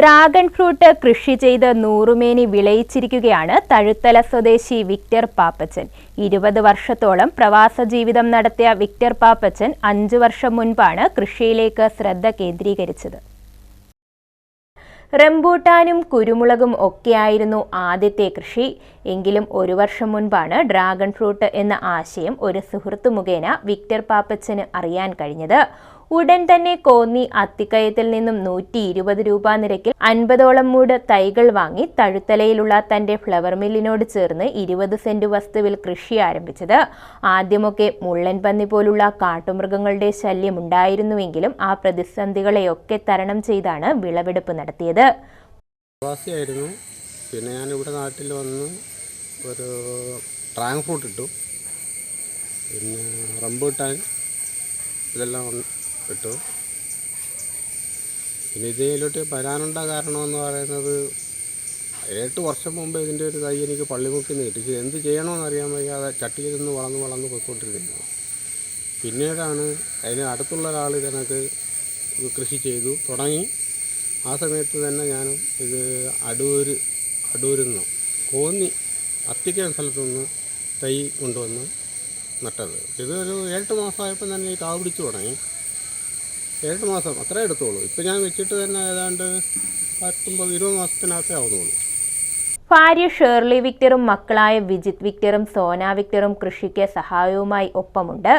Dragon fruit കൃഷി ചെയ്ത് നൂറുമേനി വിളയിച്ചിരിക്കുകയാണ് തഴുത്തല സ്വദേശി വിക്ടർ പാപ്പച്ചൻ. ഇരുപത് വർഷത്തോളം പ്രവാസ ജീവിതം നടത്തിയ വിക്ടർ പാപ്പച്ചൻ അഞ്ചു വർഷം മുൻപാണ് കൃഷിയിലേക്ക് ശ്രദ്ധ കേന്ദ്രീകരിച്ചത്. റംബൂട്ടാനും കുരുമുളകും ഒക്കെയായിരുന്നു ആദ്യത്തെ കൃഷി. എങ്കിലും ഒരു വർഷം മുൻപാണ് ഡ്രാഗൺ ഫ്രൂട്ട് എന്ന ആശയം ഒരു സുഹൃത്തു മുഖേന വിക്ടർ പാപ്പച്ചന് അറിയാൻ കഴിഞ്ഞത്. ഉടൻ തന്നെ കോന്നി അത്തിക്കയത്തിൽ നിന്നും നൂറ്റി ഇരുപത് രൂപ നിരക്കിൽ അൻപതോളം മൂട് തൈകൾ വാങ്ങി തഴുത്തലയിലുള്ള തന്റെ ഫ്ലവർ മില്ലിനോട് ചേർന്ന് ഇരുപത് സെന്റ് വസ്തുവിൽ കൃഷി ആരംഭിച്ചത്. ആദ്യമൊക്കെ മുള്ളൻ പന്നി പോലുള്ള കാട്ടുമൃഗങ്ങളുടെ ശല്യം ഉണ്ടായിരുന്നുവെങ്കിലും ആ പ്രതിസന്ധികളെയൊക്കെ തരണം ചെയ്താണ് വിളവെടുപ്പ് നടത്തിയത്. പ്രവാസിയായിരുന്നു. പിന്നെ ഞാൻ ഇവിടെ നാട്ടിൽ വന്ന് ഒരു ഡ്രാഗൺ ഫ്രൂട്ട് ഇട്ടു. പിന്നെ റംബൂട്ടാൻ ഇതെല്ലാം ഇട്ടു. പിന്നെ ഇതിലോട്ട് വരാനുള്ള കാരണമെന്ന് പറയുന്നത് എട്ട് വർഷം മുമ്പ് ഇതിന്റെ ഒരു കൈ എനിക്ക് പള്ളിമുക്കിൽ നിന്ന് കിട്ടി. എന്ത് ചെയ്യണമെന്ന് അറിയാൻ വയ്യാതെ ചട്ടിയിൽ നിന്ന് വളർന്ന് വളർന്ന് പോയിക്കൊണ്ടിരിക്കുന്നു. പിന്നീടാണ് അതിന് അടുത്തുള്ള ഒരാൾ ഇതിനകത്ത് കൃഷി ചെയ്തു തുടങ്ങി. ആ സമയത്ത് തന്നെ ഞാനും ഇത് അടൂർ അടൂരിൽ നിന്ന് കോന്നി അത്തിക്കാൻ സ്ഥലത്തു നിന്ന് തൈ കൊണ്ടുവന്ന് നട്ടത്. ഇതൊരു ഏട്ട് മാസമായപ്പോൾ തന്നെ കാവ് പിടിച്ചു തുടങ്ങി. ഏഴെട്ട് മാസം അത്രേ എടുത്തോളൂ. ഇപ്പം ഞാൻ വെച്ചിട്ട് തന്നെ ഏതാണ്ട് പത്തൊമ്പത് ഇരുപത് മാസത്തിനകത്തേ ആവുന്നുള്ളൂ ഭാര്യ ഷേർലി വിക്ടറും മക്കളായ വിജിത് വിക്ടറും സോന വിക്ടറും കൃഷിക്ക് സഹായവുമായി ഒപ്പമുണ്ട്.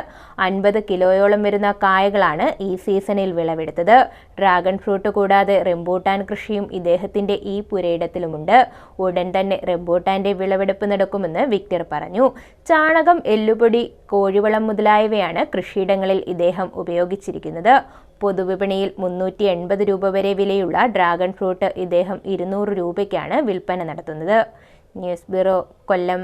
അൻപത് കിലോയോളം വരുന്ന കായകളാണ് ഈ സീസണിൽ വിളവെടുത്തത്. ഡ്രാഗൺ ഫ്രൂട്ട് കൂടാതെ റെമ്പൂട്ടാൻ കൃഷിയും ഇദ്ദേഹത്തിന്റെ ഈ പുരയിടത്തിലുമുണ്ട്. ഉടൻ തന്നെ റെമ്പൂട്ടാന്റെ വിളവെടുപ്പ് നടക്കുമെന്ന് വിക്ടർ പറഞ്ഞു. ചാണകം എല്ലുപൊടി കോഴിവളം മുതലായവയാണ് കൃഷിയിടങ്ങളിൽ ഇദ്ദേഹം ഉപയോഗിച്ചിരിക്കുന്നത്. പൊതുവിപണിയിൽ മുന്നൂറ്റി എൺപത് രൂപ വരെ വിലയുള്ള ഡ്രാഗൺ ഫ്രൂട്ട് ഇദ്ദേഹം ഇരുന്നൂറ് രൂപയ്ക്കാണ് വിൽപ്പന നടത്തുന്നത്. News bureau Kollam.